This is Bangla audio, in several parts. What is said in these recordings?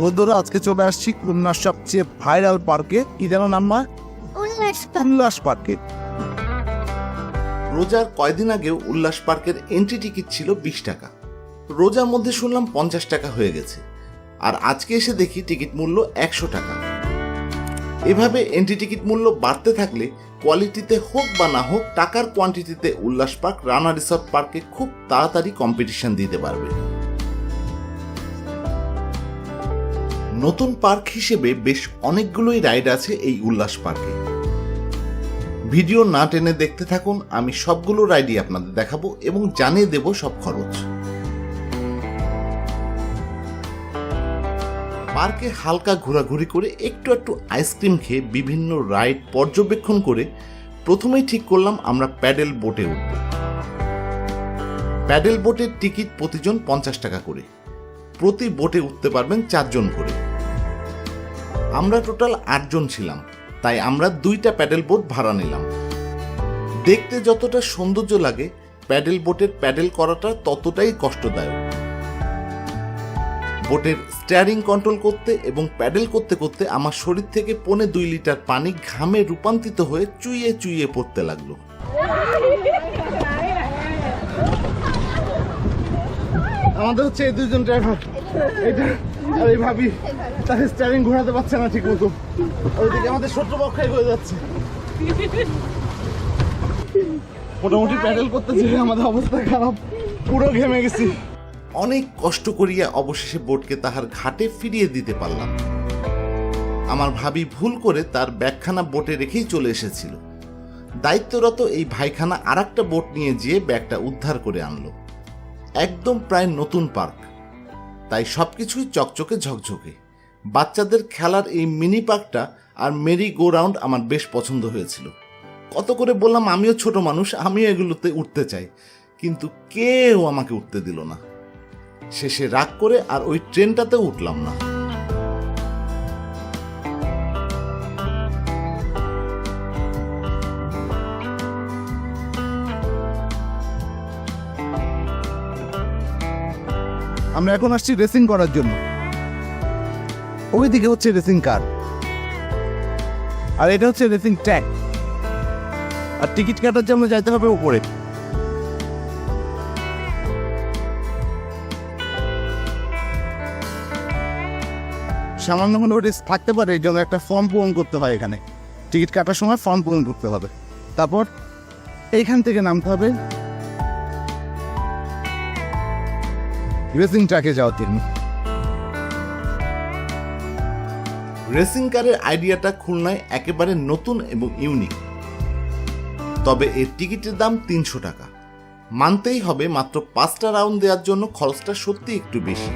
বন্ধুরা আজকে চলে আসছি খুলনার সবচেয়ে ভাইরাল পার্কে। কি যেন নাম না উল্লাস উল্লাস পার্কে। রোজার কয়দিন আগেও উল্লাস পার্কের এন্ট্রি টিকিট ছিল বিশ টাকা। রোজার মধ্যে শুনলাম পঞ্চাশ টাকা হয়ে গেছে। আর আজকে এসে দেখি টিকিট মূল্য একশো টাকা। এভাবে এন্ট্রি টিকিট মূল্য বাড়তে থাকলে কোয়ালিটিতে হোক বা না হোক টাকার কোয়ান্টিটিতে উল্লাস পার্ক রানা রিসর্ট পার্কে খুব তাড়াতাড়ি কম্পিটিশন দিতে পারবে। নতুন পার্ক হিসেবে বেশ অনেকগুলোই রাইড আছে এই উল্লাস পার্কে। ভিডিও না টেনে দেখতে থাকুন, আমি সবগুলো রাইডই আপনাদের দেখাবো এবং জানিয়ে দেব সব খরচ। পার্কে হালকা ঘোরাঘুরি করে একটু একটু আইসক্রিম খেয়ে বিভিন্ন রাইড পর্যবেক্ষণ করে প্রথমেই ঠিক করলাম আমরা প্যাডেল বোটে উঠব। প্যাডেল বোটের টিকিট প্রতিজন পঞ্চাশ টাকা করে। প্রতি বোটে উঠতে পারবেন চারজন করে। আমরা টোটাল আটজন ছিলাম, তাই আমরা দুইটা প্যাডেল বোট ভাড়া নিলাম। দেখতে যতটা সৌন্দর্য লাগে, প্যাডেল বোটের প্যাডেল করাটা ততটাই কষ্টদায়ক। বোটের স্টিয়ারিং কন্ট্রোল করতে এবং প্যাডেল করতে করতে আমার শরীর থেকে পনে দুই লিটার পানি ঘামে রূপান্তরিত হয়ে চুইয়ে চুইয়ে পড়তে লাগল। আমাদের হচ্ছে এই দুজন ড্রাইভার। এটা আর এই ভাবি তাকে স্টারিং ঘোরাতে পারছে না ঠিক মতো। ওইদিকে আমাদের শত্রুপক্ষাই হয়ে যাচ্ছে। মোটামুটি প্যাডেল করতে যেয়ে আমাদের অবস্থা খারাপ। পুরো ঘেমে গেছি। অনেক কষ্ট করিয়া অবশেষে বোটকে তাহার ঘাটে ফিরিয়ে দিতে পারলাম। আমার ভাবি ভুল করে তার ব্যাগখানা বোটে রেখেই চলে এসেছিল। দায়িত্বরত এই ভাইখানা আর একটা বোট নিয়ে যেয়ে ব্যাগটা উদ্ধার করে আনলো। একদম প্রায় নতুন পার্ক। তাই সব কিছুই চকচকে ঝকঝকে। বাচ্চাদের খেলার এই মিনি পার্কটা আর মেরি গো রাউন্ড আমার বেশ পছন্দ হয়েছিল। কত করে বললাম, আমিও ছোট মানুষ, আমিও এগুলোতে উঠতে চাই। কিন্তু কেউ আমাকে উঠতে দিল না। শেষে রাগ করে আর ওই ট্রেনটাতে উঠলাম না। আমরা এখন আসছি রেসিং করার জন্য। ওইদিকে হচ্ছে রেসিং কার আর এটা হচ্ছে রেসিং ট্যাগ আর টিকিট কাটার জন্য যাইতে হবে উপরে। সামান্য কোনো রিস্ক থাকতে পারে, এই জন্য একটা ফর্ম পূরণ করতে হয় এখানে। টিকিট কাটার সময় ফর্ম পূরণ করতে হবে। তারপর এইখান থেকে নামতে হবে রেসিং ট্র্যাকে যাওয়ার জন্য রেসিং কারের আইডিয়াটা খুলনায় একেবারে নতুন এবং ইউনিক। তবে এর টিকিটের দাম তিনশো টাকা। মানতেই হবে মাত্র পাঁচটা রাউন্ড দেওয়ার জন্য খরচটা সত্যি একটু বেশি।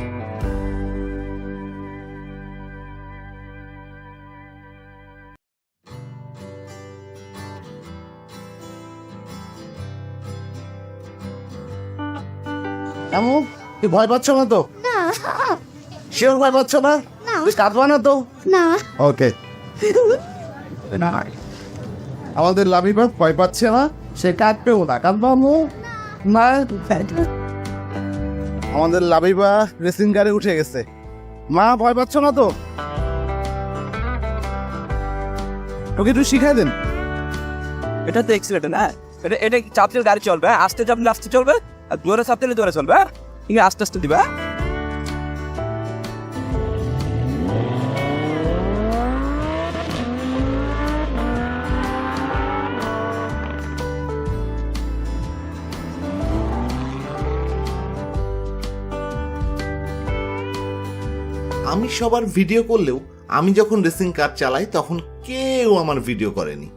এমন তুই ভয় পাচ্ছ না তো? না। শিওর ভয় পাচ্ছ না? না। তুই কাঁদবা না তো? না। ওকে আমাদের লাভিবা ভয় পাচ্ছে না? সে কাঁদবেও না। কাঁদবা মু? না। আমাদের লাভিবা রেসিং গাড়ি উঠে গেছে। মা ভয় পাচ্ছ না তো? ওকে একটু শিখাই দেন। এটা তো এক্সিলেটার না। এটা এটা চাপতে গাড়ি চলবে? হ্যাঁ? আস্তে চাপলে আস্তে চলবে। আর জোরে চাপতে দিলে জোরে চলবে হ্যাঁ? ঠিক আস্তে আস্তে দিবে? আমি সবার ভিডিও করলেও আমি যখন রেসিং কার চালাই, তখন কেউ আমার ভিডিও করেনি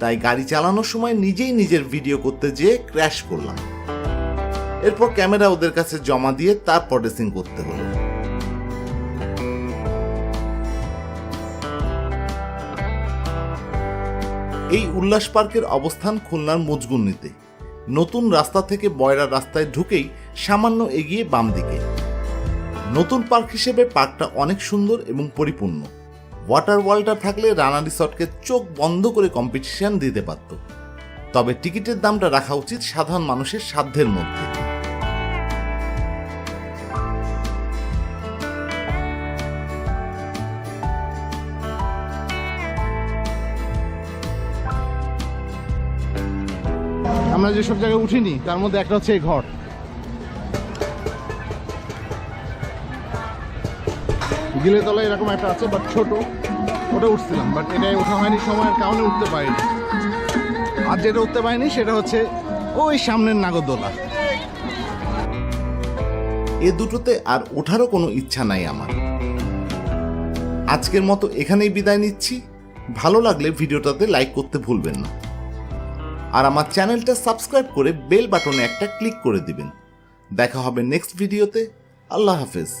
তাই গাড়ি চালানোর সময় নিজেই নিজের ভিডিও করতে যেয়ে ক্র্যাশ করলাম এরপর ক্যামেরা ওদের কাছে জমা দিয়ে তারপর রেসিং করতে হলো। এই উল্লাস পার্কের অবস্থান খুলনার মজগুন্নিতে নতুন রাস্তা থেকে বয়রা রাস্তায় ঢুকেই সামান্য এগিয়ে বাম দিকে। নতুন পার্ক হিসেবে পার্কটা অনেক সুন্দর এবং পরিপূর্ণ। ওয়াটার ওয়ালটা থাকলে রানা রিসর্টকে চোখ বন্ধ করে কম্পিটিশন দিতে পারত। তবে টিকিটের দামটা রাখা উচিত সাধারণ মানুষের সাধ্যের মধ্যে। আমরা যেসব জায়গায় উঠিনি, তার মধ্যে একটা হচ্ছে এই ঘর। গিলে তলায় এরকম একটা আছে বাট ছোট। ওটা উঠছিলাম বাট এটাই ওঠা হয়নি সময়ের কারণে উঠতে পারিনি। আর যেটা উঠতে পারিনি, সেটা হচ্ছে ওই সামনের নাগরদোলা। এ দুটোতে আর ওঠারও কোনো ইচ্ছা নাই আমার। আজকের মতো এখানেই বিদায় নিচ্ছি। ভালো লাগলে ভিডিওটাতে লাইক করতে ভুলবেন না। আর আমার চ্যানেলটা সাবস্ক্রাইব করে বেল বাটনে একটা ক্লিক করে দিবেন। দেখা হবে নেক্সট ভিডিওতে। আল্লাহ হাফেজ।